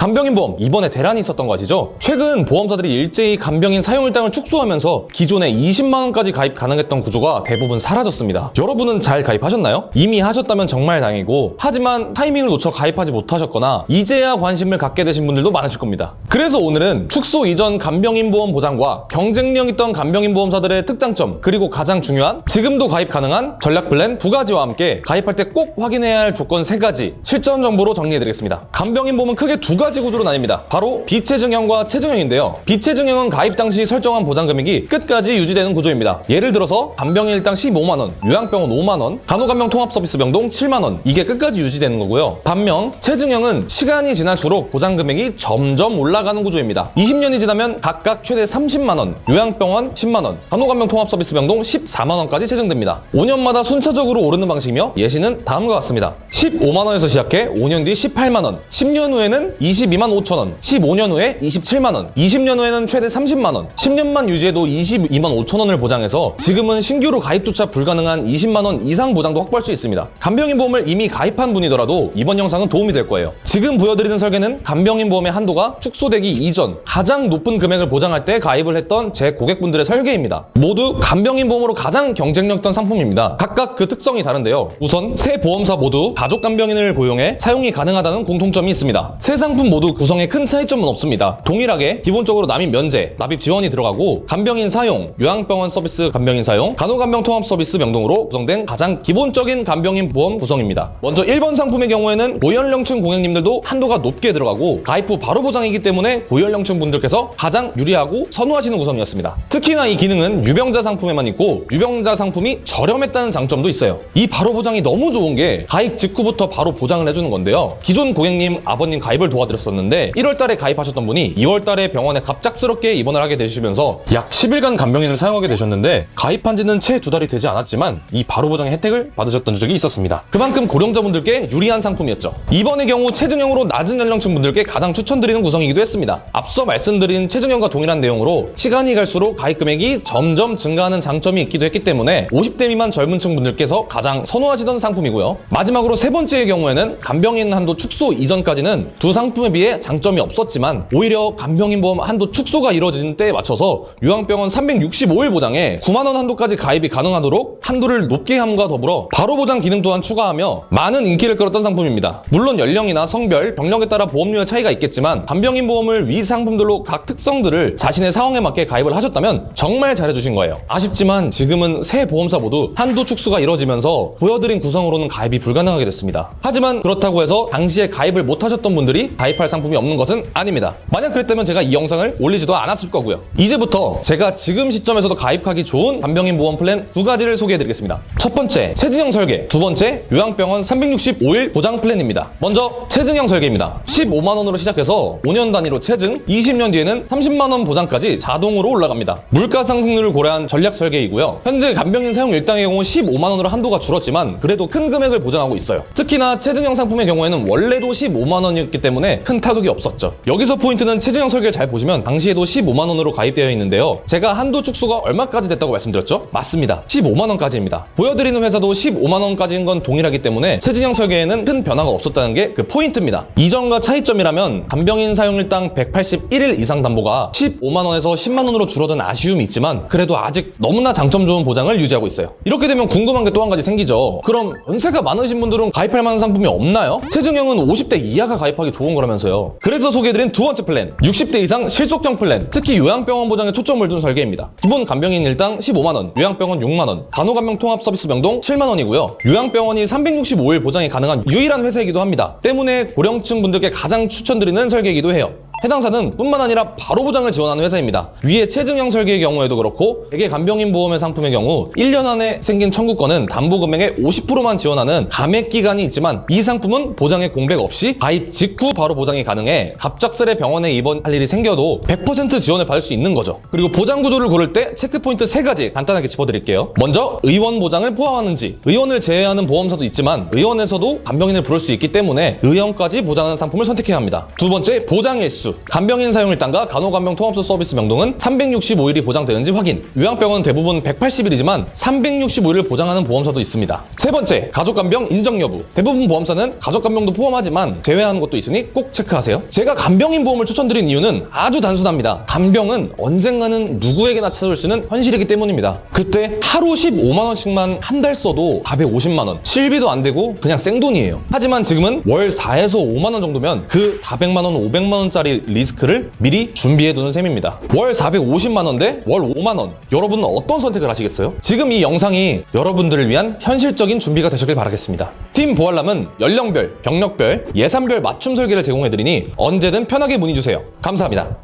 간병인 보험 이번에 대란이 있었던 거 아시죠? 최근 보험사들이 일제히 간병인 사용 일당을 축소하면서 기존에 20만 원까지 가입 가능했던 구조가 대부분 사라졌습니다. 여러분은 잘 가입하셨나요? 이미 하셨다면 정말 다행이고 하지만 타이밍을 놓쳐 가입하지 못하셨거나 이제야 관심을 갖게 되신 분들도 많으실 겁니다. 그래서 오늘은 축소 이전 간병인 보험 보장과 경쟁력 있던 간병인 보험사들의 특장점 그리고 가장 중요한 지금도 가입 가능한 전략 플랜 두 가지와 함께 가입할 때 꼭 확인해야 할 조건 세 가지 실전 정보로 정리해드리겠습니다. 간병인 보험은 크게 두 가지 구조로 나뉩니다. 바로 비체증형과 체증형인데요. 비체증형은 가입 당시 설정한 보장 금액이 끝까지 유지되는 구조입니다. 예를 들어서 간병인 일당 15만 원, 요양병원 5만 원, 간호간병 통합 서비스 병동 7만 원 이게 끝까지 유지되는 거고요. 반면 체증형은 시간이 지날수록 보장 금액이 점점 올라가는 구조입니다. 20년이 지나면 각각 최대 30만 원, 요양병원 10만 원, 간호간병 통합 서비스 병동 14만 원까지 체증됩니다. 5년마다 순차적으로 오르는 방식이며 예시는 다음과 같습니다. 15만 원에서 시작해 5년 뒤 18만 원, 10년 후에는 22만 5천 원, 15년 후에 27만 원, 20년 후에는 최대 30만 원, 10년만 유지해도 22만 5천 원을 보장해서 지금은 신규로 가입조차 불가능한 20만 원 이상 보장도 확보할 수 있습니다. 간병인 보험을 이미 가입한 분이더라도 이번 영상은 도움이 될 거예요. 지금 보여드리는 설계는 간병인 보험의 한도가 축소되기 이전 가장 높은 금액을 보장할 때 가입을 했던 제 고객분들의 설계입니다. 모두 간병인 보험으로 가장 경쟁력 있던 상품입니다. 각각 그 특성이 다른데요. 우선 세 보험사 모두 가족 간병인을 고용해 사용이 가능하다는 공통점이 있습니다. 세 상품 모두 구성에 큰 차이점은 없습니다. 동일하게 기본적으로 납입 면제, 납입 지원이 들어가고 간병인 사용, 요양병원 서비스 간병인 사용, 간호간병 통합 서비스 명동으로 구성된 가장 기본적인 간병인 보험 구성입니다. 먼저 1번 상품의 경우에는 고연령층 고객님들도 한도가 높게 들어가고 가입 후 바로 보장이기 때문에 고연령층 분들께서 가장 유리하고 선호하시는 구성이었습니다. 특히나 이 기능은 유병자 상품에만 있고 유병자 상품이 저렴했다는 장점도 있어요. 이 바로 보장이 너무 좋은 게 가입 직후부터 바로 보장을 해주는 건데요. 기존 고객님 아버님 가입을 도와드렸 었는데 1월 달에 가입하셨던 분이 2월 달에 병원에 갑작스럽게 입원을 하게 되시면서 약 10일간 간병인을 사용하게 되셨는데 가입한 지는 채 두 달이 되지 않았지만 이 바로 보장의 혜택을 받으셨던 적이 있었습니다. 그만큼 고령자분들께 유리한 상품이었죠. 이번의 경우 체증형으로 낮은 연령층 분들께 가장 추천드리는 구성이기도 했습니다. 앞서 말씀드린 체증형과 동일한 내용으로 시간이 갈수록 가입 금액이 점점 증가하는 장점이 있기도 했기 때문에 50대 미만 젊은 층 분들께서 가장 선호하시던 상품이고요. 마지막으로 세 번째의 경우에는 간병인 한도 축소 이전까지는 두 상품 에 비해 장점이 없었지만 오히려 간병인 보험 한도 축소가 이루어지는 때에 맞춰서 요양병원 365일 보장에 9만 원 한도까지 가입이 가능하도록 한도를 높게 함과 더불어 바로 보장 기능 또한 추가하며 많은 인기를 끌었던 상품입니다. 물론 연령이나 성별, 병력에 따라 보험료의 차이가 있겠지만 간병인 보험을 위 상품들로 각 특성들을 자신의 상황에 맞게 가입을 하셨다면 정말 잘해주신 거예요. 아쉽지만 지금은 새 보험사 모두 한도 축소가 이뤄지면서 보여드린 구성으로는 가입이 불가능하게 됐습니다. 하지만 그렇다고 해서 당시에 가입을 못하셨던 분들이 가입 할 상품이 없는 것은 아닙니다. 만약 그랬다면 제가 이 영상을 올리지도 않았을 거고요. 이제부터 제가 지금 시점에서도 가입하기 좋은 간병인 보험 플랜 두 가지를 소개해드리겠습니다. 첫 번째, 체증형 설계. 두 번째, 요양병원 365일 보장 플랜입니다. 먼저 체증형 설계입니다. 15만 원으로 시작해서 5년 단위로 체증, 20년 뒤에는 30만 원 보장까지 자동으로 올라갑니다. 물가 상승률을 고려한 전략 설계이고요. 현재 간병인 사용 일당의 경우 15만 원으로 한도가 줄었지만 그래도 큰 금액을 보장하고 있어요. 특히나 체증형 상품의 경우에는 원래도 15만 원이었기 때문에 큰 타격이 없었죠. 여기서 포인트는 체증형 설계를 잘 보시면 당시에도 15만 원으로 가입되어 있는데요. 제가 한도 축소가 얼마까지 됐다고 말씀드렸죠? 맞습니다. 15만 원까지입니다. 보여드리는 회사도 15만 원까지인 건 동일하기 때문에 체증형 설계에는 큰 변화가 없었다는 게 그 포인트입니다. 이전과 차이점이라면 간병인 사용일당 181일 이상 담보가 15만 원에서 10만 원으로 줄어든 아쉬움이 있지만 그래도 아직 너무나 장점 좋은 보장을 유지하고 있어요. 이렇게 되면 궁금한 게 또 한 가지 생기죠. 그럼 연세가 많으신 분들은 가입할 만한 상품이 없나요? 체증형은 50대 이하가 가입하기 좋은 거라면 서요. 그래서 소개해드린 두 번째 플랜 60대 이상 실속형 플랜 특히 요양병원 보장에 초점을 둔 설계입니다. 기본 간병인 일당 15만 원, 요양병원 6만 원, 간호간병 통합 서비스 병동 7만 원이고요. 요양병원이 365일 보장이 가능한 유일한 회사이기도 합니다. 때문에 고령층 분들께 가장 추천드리는 설계이기도 해요. 해당사는 뿐만 아니라 바로 보장을 지원하는 회사입니다. 위에 체증형 설계의 경우에도 그렇고 대개 간병인 보험의 상품의 경우 1년 안에 생긴 청구권은 담보 금액의 50%만 지원하는 감액 기간이 있지만 이 상품은 보장의 공백 없이 가입 직후 바로 보장이 가능해 갑작스레 병원에 입원할 일이 생겨도 100% 지원을 받을 수 있는 거죠. 그리고 보장 구조를 고를 때 체크 포인트 세 가지 간단하게 짚어드릴게요. 먼저 의원 보장을 포함하는지 의원을 제외하는 보험사도 있지만 의원에서도 간병인을 부를 수 있기 때문에 의원까지 보장하는 상품을 선택해야 합니다. 두 번째 보장 일수 접수, 간병인 사용 일당과 간호간병 통합소 서비스 명동은 365일이 보장되는지 확인. 요양병원은 대부분 180일이지만 365일을 보장하는 보험사도 있습니다. 세 번째, 가족간병 인정 여부. 대부분 보험사는 가족간병도 포함하지만 제외하는 것도 있으니 꼭 체크하세요. 제가 간병인 보험을 추천드린 이유는 아주 단순합니다. 간병은 언젠가는 누구에게나 찾아올 수 있는 현실이기 때문입니다. 그때 하루 15만 원씩만 한 달 써도 답에 50만 원, 실비도 안 되고 그냥 생돈이에요. 하지만 지금은 월 4에서 5만 원 정도면 그 400만 원, 500만 원짜리 리스크를 미리 준비해 두는 셈입니다. 월 450만 원대 월 5만 원. 여러분은 어떤 선택을 하시겠어요? 지금 이 영상이 여러분들을 위한 현실적인 준비가 되셨길 바라겠습니다. 팀 보알람은 연령별, 병력별, 예산별 맞춤 설계를 제공해 드리니 언제든 편하게 문의 주세요. 감사합니다.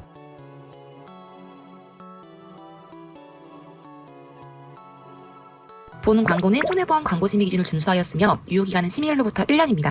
보는 광고는 손해보험 광고 심의 기준을 준수하였으며 유효기간은 심의일로부터 1년입니다.